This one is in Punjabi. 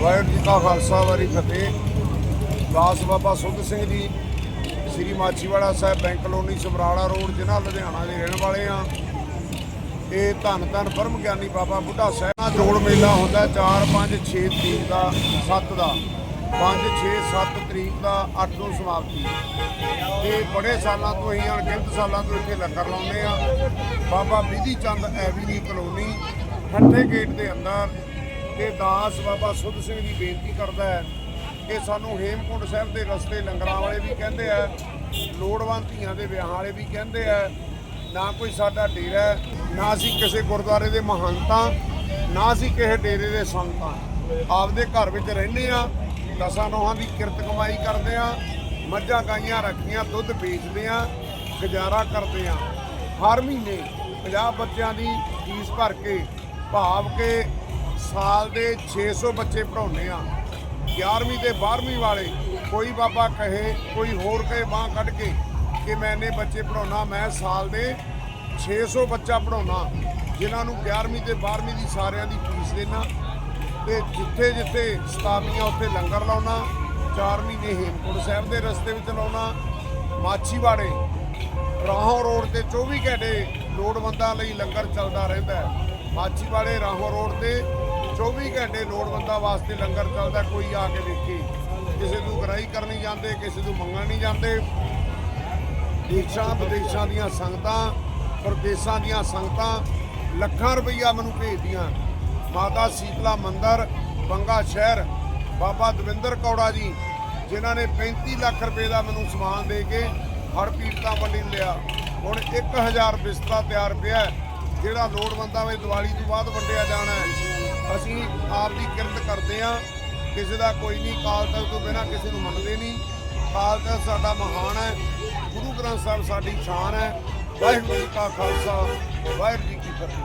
ਵਾਹਿਗੁਰੂ ਜੀ ਕਾ ਖਾਲਸਾ ਵਾਰੀ ਫਤਿਹ। ਦਾਸ Baba Sudh Singh ji, Shri Machiwara Sahib bank colony, Samrala road, ਜ਼ਿਲ੍ਹਾ ਲੁਧਿਆਣਾ ਦੇ ਰਹਿਣ ਵਾਲੇ ਆ ਇਹ ਧੰਨ ਧੰਨ ਪਰਮ ਗਿਆਨੀ ਬਾਬਾ ਬੁੱਢਾ ਸਾਹਿਬ ਦਾ ਜੋੜ ਮੇਲਾ ਹੁੰਦਾ 4 5 6 ਤਰੀਕ ਦਾ 7 ਦਾ। 5 6 7 ਤਰੀਕ ਦਾ 8 ਨੂੰ ਸਮਾਪਤੀ। ਤੇ ਬੜੇ ਸਾਲਾਂ ਤੋਂ ਅਸੀਂ ਅਣਗਿਣਤ ਸਾਲਾਂ ਤੋਂ ਇੱਥੇ ਲੰਗਰ ਲਾਉਂਦੇ ਆ ਬਾਬਾ ਵਿਧੀ ਚੰਦ ਐਵੀਨੀ ਕਲੋਨੀ, ਠੱਠੇ ਗੇਟ ਦੇ ਅੰਦਰ ਤੇ ਦਾਸ ਬਾਬਾ ਸੁੱਧ ਸਿੰਘ ਜੀ ਬੇਨਤੀ ਕਰਦਾ ਹੈ ਕਿ ਸਾਨੂੰ ਹੇਮਕੁੰਟ ਸਾਹਿਬ ਦੇ ਰਸਤੇ ਲੰਗਰਾਂ ਵਾਲੇ ਵੀ ਕਹਿੰਦੇ ਆ, ਲੋੜਵੰਦ ਧੀਆਂ ਦੇ ਵਿਆਹਾਂ ਵਾਲੇ ਵੀ ਕਹਿੰਦੇ ਆ, ਨਾ ਕੋਈ ਸਾਡਾ ਡੇਰਾ ਨਾ ਅਸੀਂ ਕਿਸੇ ਗੁਰਦੁਆਰੇ ਦੇ ਮਹੰਤਾਂ, ਨਾ ਅਸੀਂ ਕਿਸੇ ਡੇਰੇ ਦੇ ਸੰਤਾਂ ਆਪਦੇ ਘਰ ਵਿੱਚ ਰਹਿੰਦੇ ਆ ਦਸਾਂ ਨੋਹਾਂ ਦੀ ਕਿਰਤ ਕਮਾਈ ਕਰਦੇ ਆ ਮੱਝਾਂ ਗਾਈਆਂ ਰੱਖੀਆਂ, ਦੁੱਧ ਵੇਚਦੇ ਆ ਗੁਜ਼ਾਰਾ ਕਰਦੇ ਆ ਹਰ ਮਹੀਨੇ 50 ਬੱਚਿਆਂ ਦੀ ਫੀਸ ਭਰ ਕੇ, ਭਾਵ ਕੇ ਸਾਲ ਦੇ 600 ਬੱਚੇ ਪੜਾਉਂਦੇ ਆ। 11ਵੀਂ ਤੇ 12ਵੀਂ ਵਾਲੇ ਕੋਈ ਬਾਬਾ ਕਹੇ, ਕੋਈ ਹੋਰ ਕਹੇ, ਬਾਹ ਕੱਢ ਕੇ ਕਿ ਮੈਂ ਇੰਨੇ ਬੱਚੇ ਪੜਾਉਣਾ ਮੈਂ ਸਾਲ ਦੇ 600 ਬੱਚਾ ਪੜਾਉਣਾ ਜਿਨ੍ਹਾਂ ਨੂੰ 11ਵੀਂ ਤੇ 12ਵੀਂ ਦੀ ਸਾਰਿਆਂ ਦੀ ਫੀਸ ਦੇਣਾ ਤੇ ਜਿੱਥੇ ਜਿੱਥੇ ਸਤਾਬੀਆਂ ਉੱਥੇ ਲੰਗਰ ਲਾਉਣਾ 4 ਮਹੀਨੇ ਹੇਮਕੁੰਟ ਸਾਹਿਬ ਦੇ ਰਸਤੇ ਵਿੱਚ ਲਾਉਣਾ, ਮਾਛੀਵਾੜੇ, ਰਾਹੋਂ ਰੋਡ ਤੇ 24 ਘੰਟੇ ਲੋੜਵੰਦਾਂ ਲਈ ਲੰਗਰ ਚੱਲਦਾ ਰਹਿੰਦਾ ਹੈ। ਮਾਛੀਵਾੜੇ ਰਾਹੋਂ ਰੋਡ ਤੇ 24 ਘੰਟੇ ਲੋੜਵੰਦਾਂ ਵਾਸਤੇ ਲੰਗਰ ਚੱਲਦਾ, ਕੋਈ ਆ ਕੇ ਦੇਖੇ। ਕਿਸੇ ਨੂੰ ਗਰਾਈ ਕਰਨੀ ਜਾਂਦੇ, ਕਿਸੇ ਨੂੰ ਮੰਗਣ ਨਹੀਂ ਜਾਂਦੇ। ਦੇਸ਼ਾਂ ਵਿਦੇਸ਼ਾਂ ਦੀਆਂ ਸੰਗਤਾਂ, ਪ੍ਰਦੇਸ਼ਾਂ ਦੀਆਂ ਸੰਗਤਾਂ ਲੱਖਾਂ ਰੁਪਈਆ ਮੈਨੂੰ ਭੇਜਦੀਆਂ। ਮਾਤਾ ਸੀਤਲਾ ਮੰਦਰ, ਬੰਗਾ ਸ਼ਹਿਰ, ਬਾਬਾ ਦਵਿੰਦਰ ਕੌੜਾ ਜੀ, ਜਿਨ੍ਹਾਂ ਨੇ 35 ਲੱਖ ਰੁਪਏ ਦਾ ਮੈਨੂੰ ਸਮਾਨ ਦੇ ਕੇ ਹਰ ਪੀੜਤਾਂ ਵੱਲੋਂ ਲਿਆ। ਹੁਣ 1000 ਬਿਸਤਰਾ ਤਿਆਰ ਪਿਆ ਜਿਹੜਾ ਲੋੜਵੰਦਾਂ ਵਿੱਚ ਦੀਵਾਲੀ ਤੋਂ ਬਾਅਦ ਵੰਡਿਆ ਜਾਣਾ ਹੈ, ਅਸੀਂ ਆਪ ਦੀ ਕਿਰਤ ਕਰਦੇ ਹਾਂ। ਕਿਸੇ ਦਾ ਕੋਈ ਨਹੀਂ ਕਾਲ ਤਖਤ ਤੋਂ ਬਿਨਾਂ ਕਿਸੇ ਨੂੰ ਮੰਨਦੇ ਨਹੀਂ। ਕਾਲ ਤਖਤ ਸਾਡਾ ਮਹਾਨ ਹੈ, ਗੁਰੂ ਗ੍ਰੰਥ ਸਾਹਿਬ ਸਾਡੀ ਸ਼ਾਨ ਹੈ। ਵਾਹਿਗੁਰੂ ਜੀ ਕਾ ਖਾਲਸਾ, ਵਾਹਿਗੁਰੂ ਜੀ ਕੀ ਫਤਿਹ।